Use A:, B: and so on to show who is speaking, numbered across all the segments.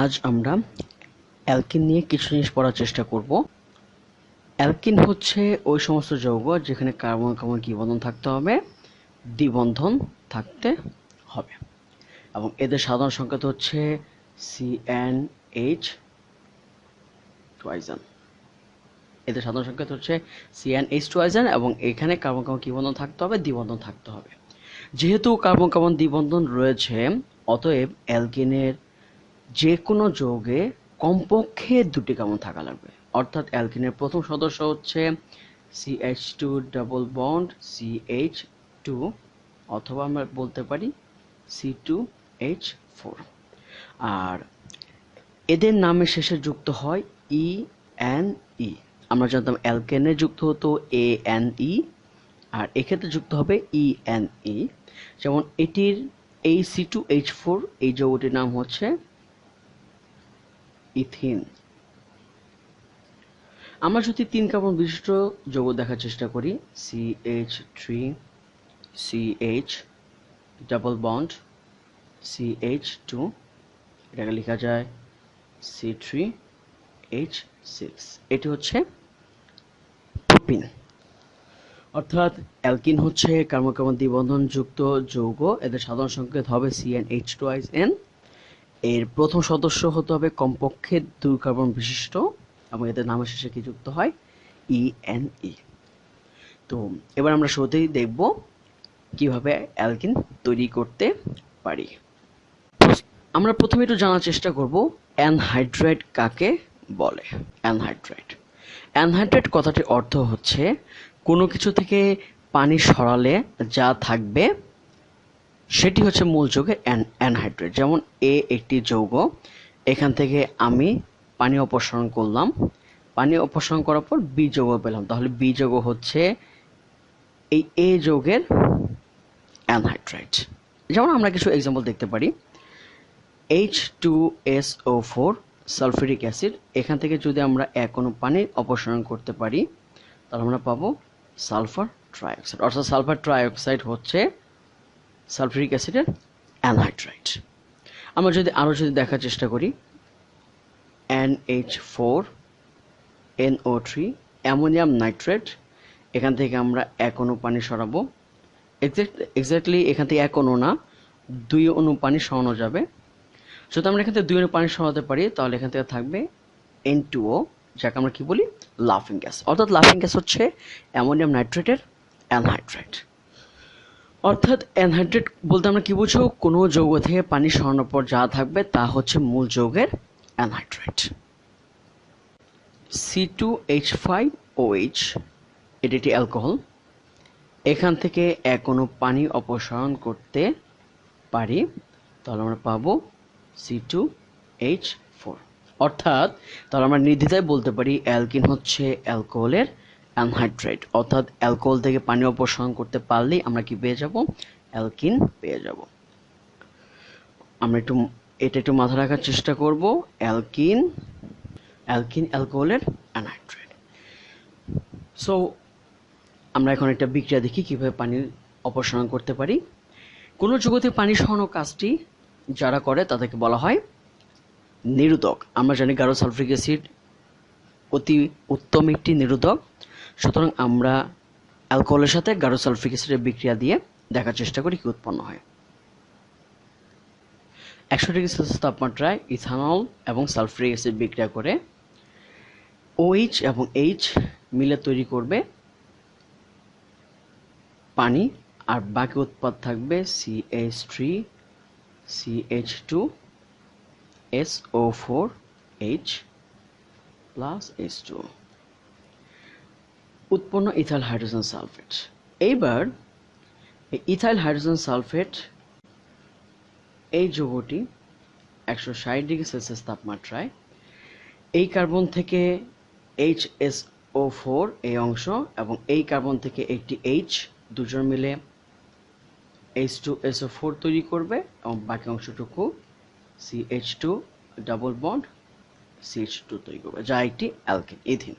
A: আজ আমরা অ্যালকিন নিয়ে কিছু জিনিস পড়ার চেষ্টা করব। অ্যালকিন হচ্ছে ওই সমস্ত যৌগ যেখানে কার্বন কার্বন কি বন্ধন থাকতে হবে, দ্বিবন্ধন থাকতে হবে। এবং এদের সাধারণ সংকেত হচ্ছে সিএন এইচ টুয়াইজান এদের সাধারণ সংকেত হচ্ছে সিএন এইচ টুয়াইজান এবং এখানে কার্বন কার্বন কি বন্ধন থাকতে হবে, দ্বিবন্ধন থাকতে হবে। যেহেতু কার্বন কার্বন দ্বিবন্ধন রয়েছে, অতএব অ্যালকিনের যে কোনো যৌগে কমপক্ষে দুটি কার্বন থাকা লাগবে। অর্থাৎ অ্যালকিনের প্রথম সদস্য হচ্ছে CH two double bond CH two অথবা আমরা বলতে পারি সি টু এইচ ফোর আর এদের নামের শেষে যুক্ত হয় ই এন ই আমরা জানতাম অ্যালকেনে যুক্ত হতো এ এন ই আর এক্ষেত্রে যুক্ত হবে ই এন ই যেমন এটির এই সি টু এইচ ফোর এই যৌগটির নাম হচ্ছে ইথিন। আমরা যদি তিন কার্বন বিশিষ্ট যৌগ দেখার চেষ্টা করি। C H three C H double bond C H two এটাকে লেখা যায় সি থ্রি এইচ সিক্স এটি হচ্ছে প্রোপিন অর্থাৎ অ্যালকিন হচ্ছে কার্বন কার্বন দ্বিবন্ধন যুক্ত যৌগ। এদের সাধারণ সংকেত হবে সিএন এইচ টু আইস এন এর প্রথম সদস্য হতে হবে কমপক্ষে দুই কার্বন বিশিষ্ট এবং এদের নামের শেষে কি যুক্ত হয়? ই এন ই তো এবার আমরা শুরুতেই দেখব কীভাবে অ্যালকিন তৈরি করতে পারি। আমরা প্রথমে একটু জানার চেষ্টা করব অ্যানহাইড্রেট কাকে বলে? অ্যানহাইড্রেট। অ্যানহাইড্রেট কথাটির অর্থ হচ্ছে কোনো কিছু থেকে পানি সরালে যা থাকবে সেটি হচ্ছে মূল যৌগের অ্যানহাইড্রেট। যেমন এ একটি যৌগ, এখান থেকে আমি পানি অপসারণ করলাম। পানি অপসারণ করার পর বি যৌগ পেলাম। তাহলে বি যৌগ হচ্ছে এই এ যৌগের অ্যানহাইড্রেট। যেমন আমরা কিছু এক্সাম্পল দেখতে পারি। H two S O four sulphuric acid, এখান থেকে যদি আমরা এক অনু পানি অপসারণ করতে পারি, তাহলে আমরা পাবো সালফার ট্রাইঅক্সাইড। অর্থাৎ সালফার ট্রাইঅক্সাইড হচ্ছে সালফিউরিক অ্যাসিডের অ্যানহাইড্রাইট। আমরা যদি আরও যদি দেখার চেষ্টা করি N H four, NO three, ammonium nitrate, এখান থেকে আমরা এক অণু পানি সরাবো। এক্স্যাক্টলি এখান থেকে এক অনু না, দুই অণু পানি সরানো যাবে। যদি আমরা এখান থেকে দুই অণু পানি সরাতে পারি, তাহলে এখান থেকে থাকবে এন টু ও, যাকে আমরা কি বলি? লাফিং গ্যাস অর্থাৎ লাফিং গ্যাস হচ্ছে অ্যামোনিয়াম নাইট্রেটের অ্যানহাইড্রেট অর্থাৎ অ্যানহাইড্রেট বলতে আমরা কি বুঝো কোনো যৌগ থেকে পানি সরানোর পর যা থাকবে তা হচ্ছে মূল যৌগের anhydride C two H five O H এটি একটি অ্যালকোহল। এখান থেকে এক পানি অপসারণ করতে পারি। তাহলে আমরা পাবো সি টু এইচ ফোর অর্থাৎ তাহলে আমরা নির্দ্বিধায় বলতে পারি অ্যালকিন হচ্ছে অ্যালকোহলের অ্যানহাইড্রেট অর্থাৎ অ্যালকোহল থেকে পানি অপসারণ করতে পারলেই আমরা কি পেয়ে যাব? অ্যালকিন পেয়ে যাব। আমরা একটু, এটা একটু মাথা রাখার চেষ্টা করব। অ্যালকিন অ্যালকিন অ্যালকোহলের অ্যানহাইড্রেট সো আমরা এখন একটা বিক্রিয়া দেখি কীভাবে পানি অপসারণ করতে পারি। কোনো জগতে পানি সরানো কাজটি যারা করে তাদেরকে বলা হয় নিরোধক। আমরা জানি গাঢ় সালফ্রিক অ্যাসিড অতি উত্তম একটি নিরোধক। সুতরাং আমরা অ্যালকোহলের সাথে গাঢ় সালফ্রিক অ্যাসিডের বিক্রিয়া দিয়ে দেখার চেষ্টা করি কি উৎপন্ন হয়। একশো ডিগ্রি সেলসিয়াস তাপমাত্রায় ইথানল এবং সালফ্রিক অ্যাসিড বিক্রিয়া করে ওএইচ এবং এইচ মিলে তৈরি করবে পানি, আর বাকি উৎপাদ থাকবে CH three CH two S O four H plus H two উৎপন্ন ইথাইল হাইড্রোজেন সালফেট। এইবার এই ইথাইল হাইড্রোজেন সালফেট এই যৌগটি একশো ষাট ডিগ্রি সেলসিয়াস তাপমাত্রায়, এই কার্বন থেকে এইচ এস ও ফোর এই অংশ এবং এই কার্বন থেকে একটি এইচ, দুজন মিলে H two S O four তৈরি করবে এবং বাকি অংশটুকু C H two double bond C H two তৈরি করবে, যা একটি অ্যালকিন, ইথিন।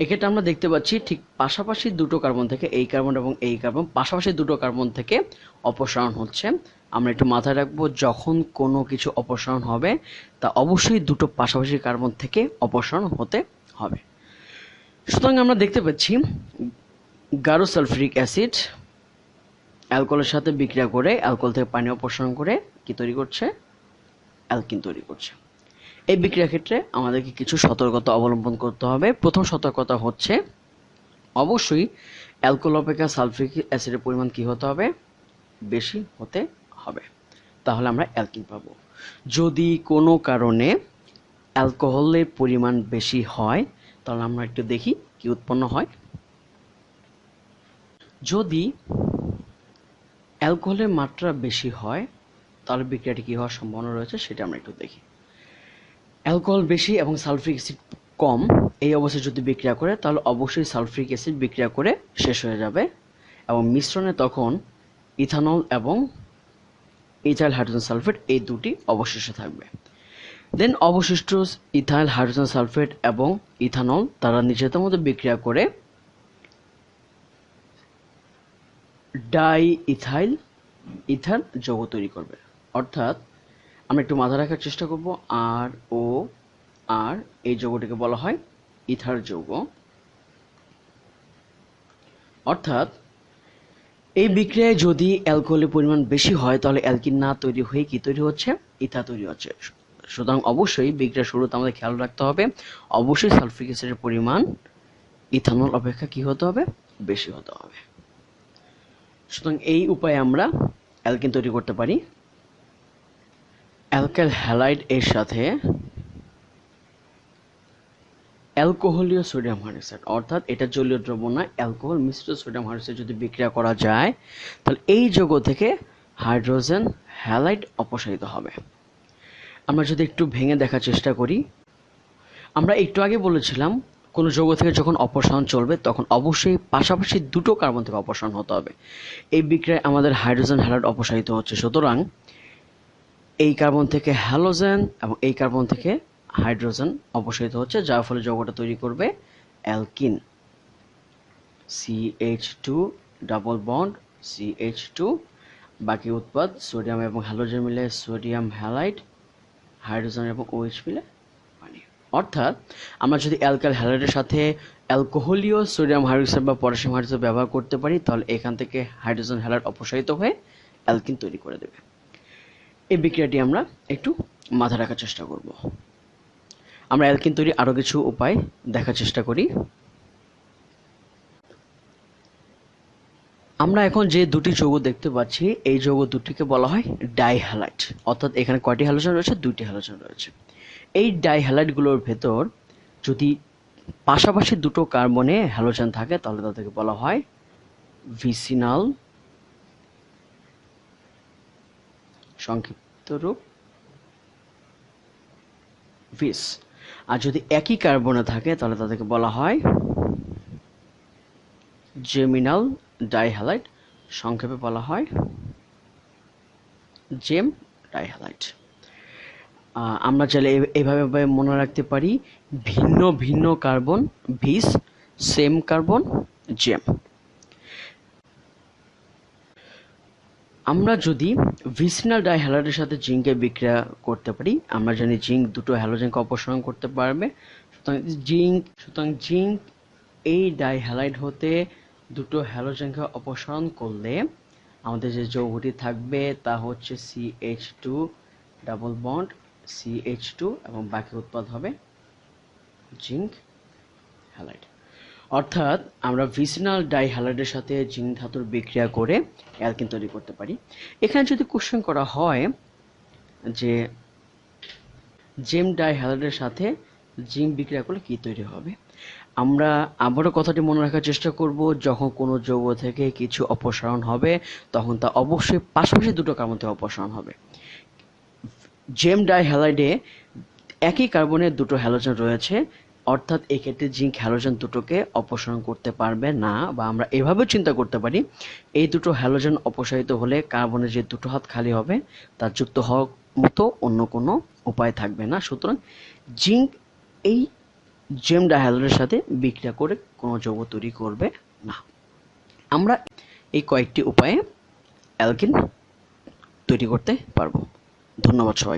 A: এক্ষেত্রে আমরা দেখতে পাচ্ছি ঠিক পাশাপাশি দুটো কার্বন থেকে এই কার্বন এবং এই কার্বন। পাশাপাশি দুটো কার্বন থেকে অপসারণ হচ্ছে। আমরা একটু মাথায় রাখব, যখন কোনো কিছু অপসারণ হবে, তা অবশ্যই দুটো পাশাপাশি কার্বন থেকে অপসারণ হতে হবে। সুতরাং আমরা দেখতে পাচ্ছি গারো সালফিউরিক অ্যাসিড অ্যালকোহলের সাথে বিক্রিয়া করে অ্যালকোহল থেকে পানি অপসারণ করে কি তৈরি করছে? অ্যালকিন তৈরি করছে। এই বিক্রিয়ার ক্ষেত্রে আমাদেরকে কিছু সতর্কতা অবলম্বন করতে হবে। প্রথম সতর্কতা হচ্ছে, অবশ্যই অ্যালকোহল অপেক্ষা অ্যাসিডের পরিমাণ কি হতে হবে? বেশি হতে হবে। তাহলে আমরা অ্যালকিন পাবো। যদি কোনো কারণে অ্যালকোহলের পরিমাণ বেশি হয়, তাহলে আমরা একটু দেখি কি উৎপন্ন হয়। যদি অ্যালকোহলের মাত্রা বেশি হয়, তাহলে বিক্রিয়াটি কী হওয়ার সম্ভাবনা রয়েছে সেটা আমরা একটু দেখি। অ্যালকোহল বেশি এবং সালফ্রিক অ্যাসিড কম, এই অবস্থায় যদি বিক্রিয়া করে, তাহলে অবশ্যই সালফ্রিক অ্যাসিড বিক্রিয়া করে শেষ হয়ে যাবে। এবং মিশ্রণে তখন ইথানল এবং ইথাইল হাইড্রোজেন সালফেট এই দুটি অবশিষ্ট থাকবে। দেন অবশিষ্ট ইথাইল হাইড্রোজেন সালফেট এবং ইথানল, তারা নিজেদের মধ্যে বিক্রিয়া করে ডাই ইথাইল ইথার যৌগ তৈরি করবে। অর্থাৎ আমরা একটু মাথা রাখার চেষ্টা করব। আর, ও, আর, এই যৌগটিকে বলা হয় ইথার যৌগ। অর্থাৎ, এই বিক্রিয়ায় যদি অ্যালকোহলের পরিমাণ বেশি হয়, তাহলে অ্যালকিন না তৈরি হয়ে কি তৈরি হচ্ছে? ইথা তৈরি হচ্ছে। সুতরাং অবশ্যই বিক্রিয়ার শুরুতে আমাদের খেয়াল রাখতে হবে। অবশ্যই সালফিক অ্যাসিডের পরিমাণ ইথানল অপেক্ষা কি হতে হবে? বেশি হতে হবে। সুতরাং এই উপায়ে আমরা অ্যালকিন তৈরি করতে পারি। অ্যালকাইল হ্যালাইড এর সাথে অ্যালকোহলীয় সোডিয়াম হাইড্রোক্সাইড, অর্থাৎ এটা জলীয় দ্রব্য না, অ্যালকোহল মিশ্রিত সোডিয়াম হাইড্রোক্সাইড যদি বিক্রিয়া করা যায়, তাহলে এই যৌগ থেকে হাইড্রোজেন হ্যালাইড অপসারিত হবে। আমরা যদি একটু ভেঙে দেখার চেষ্টা করি, আমরা একটু আগে বলেছিলাম, কোনো যৌগ থেকে যখন অপসারণ চলবে, তখন অবশ্যই পাশাপাশি দুটো কার্বন থেকে অপসারণ হতে হবে। এই বিক্রিয়ায় আমাদের হাইড্রোজেন হ্যালাইড অপসারিত হচ্ছে। সুতরাং এই কার্বন থেকে হ্যালোজেন এবং এই কার্বন থেকে হাইড্রোজেন অপসারিত হচ্ছে, যার ফলে যৌগটা তৈরি করবে alkene. CH two double bond CH two বাকি উৎপাদ সোডিয়াম এবং হ্যালোজেন মিলে সোডিয়াম হ্যালাইড, হাইড্রোজেন এবং ওএইচ মিলে পানি। অর্থাৎ আমরা যদি অ্যালকাল হ্যালাইডের সাথে অ্যালকোহলীয় সোডিয়াম হাইড্রোক্সাইড বা পটাশিয়াম হাইড্রোক্সাইড ব্যবহার করতে পারি, তাহলে এখান থেকে হাইড্রোজেন হ্যালাইড অপসারিত হয়ে অ্যালকিন তৈরি করে দেবে। এই বিক্রিয়াটি আমরা একটু মাথা রাখার চেষ্টা করব। আমরা অ্যালকিন তৈরি আরও কিছু উপায় দেখার চেষ্টা করি। আমরা এখন যে দুটি যৌগ দেখতে পাচ্ছি, এই যৌগ দুটিকে বলা হয় ডাইহ্যালাইট। অর্থাৎ এখানে কয়টি হ্যালোজেন রয়েছে? দুইটি হ্যালোজেন রয়েছে। এই ডাইহ্যালাইটগুলোর ভেতর যদি পাশাপাশি দুটো কার্বনে হ্যালোজেন থাকে, তাহলে তাদেরকে বলা হয় ভিসিনাল সংক্ষিপ্ত রূপ ভিস আর যদি একই কার্বনে থাকে, তাহলে তাদেরকে বলা হয় জেমিনাল ডাইহ্যালাইট সংক্ষেপে বলা হয় জেম ডাইহ্যালাইট আমরা চাইলে এভাবে মনে রাখতে পারি, ভিন্ন ভিন্ন কার্বন ভিস সেম কার্বন জেম আমরা যদি ভিসিনাল ডাইহ্যালাইডের সাথে জিঙ্কের বিক্রিয়া করতে পারি, আমরা জানি জিঙ্ক দুটো হ্যালোজেনকে অপসারণ করতে পারবে। সুতরাং জিঙ্ক সুতরাং জিঙ্ক এই ডাইহ্যালাইড হতে দুটো হ্যালোজেনকে অপসারণ করলে আমাদের যে যৌগটি থাকবে তা হচ্ছে CH two double bond CH two এবং বাকি উৎপাদ হবে জিঙ্ক হ্যালাইড অর্থাৎ আমরা ভিসিনাল ডাইহ্যালাইডের সাথে জিঙ্ক ধাতুর বিক্রিয়া করে অ্যালকিন তৈরি করতে পারি। এখানে যদি কোশ্চেন করা হয় যে জেম ডাইহ্যালাইডের সাথে জিঙ্ক বিক্রিয়া করলে কি তৈরি হবে? আমরা আবারও কথাটি মনে রাখার চেষ্টা করব, যখন কোনো যৌগ থেকে কিছু অপসারণ হবে, তখন তা অবশ্যই পাশাপাশি দুটো কার্বন থেকে অপসারণ হবে। জেম ডাইহ্যালাইডে একই কার্বনের দুটো হ্যালোজেন রয়েছে অর্থাৎ এক্ষেত্রে জিঙ্ক হ্যালোজেন দুটোকে অপসারণ করতে পারবে না বা আমরা এভাবেও চিন্তা করতে পারি, এই দুটো হ্যালোজেন অপসারিত হলে কার্বনের যে দুটো হাত খালি হবে, তার যুক্ত হওয়ার মতো অন্য কোনো উপায় থাকবে না। সুতরাং জিঙ্ক এই জেম ডাইহাইড্রোজেনের সাথে বিক্রিয়া করে কোনো যৌগ তৈরি করবে না। আমরা এই কয়েকটি উপায়ে অ্যালকিন তৈরি করতে পারব। ধন্যবাদ সবাইকে।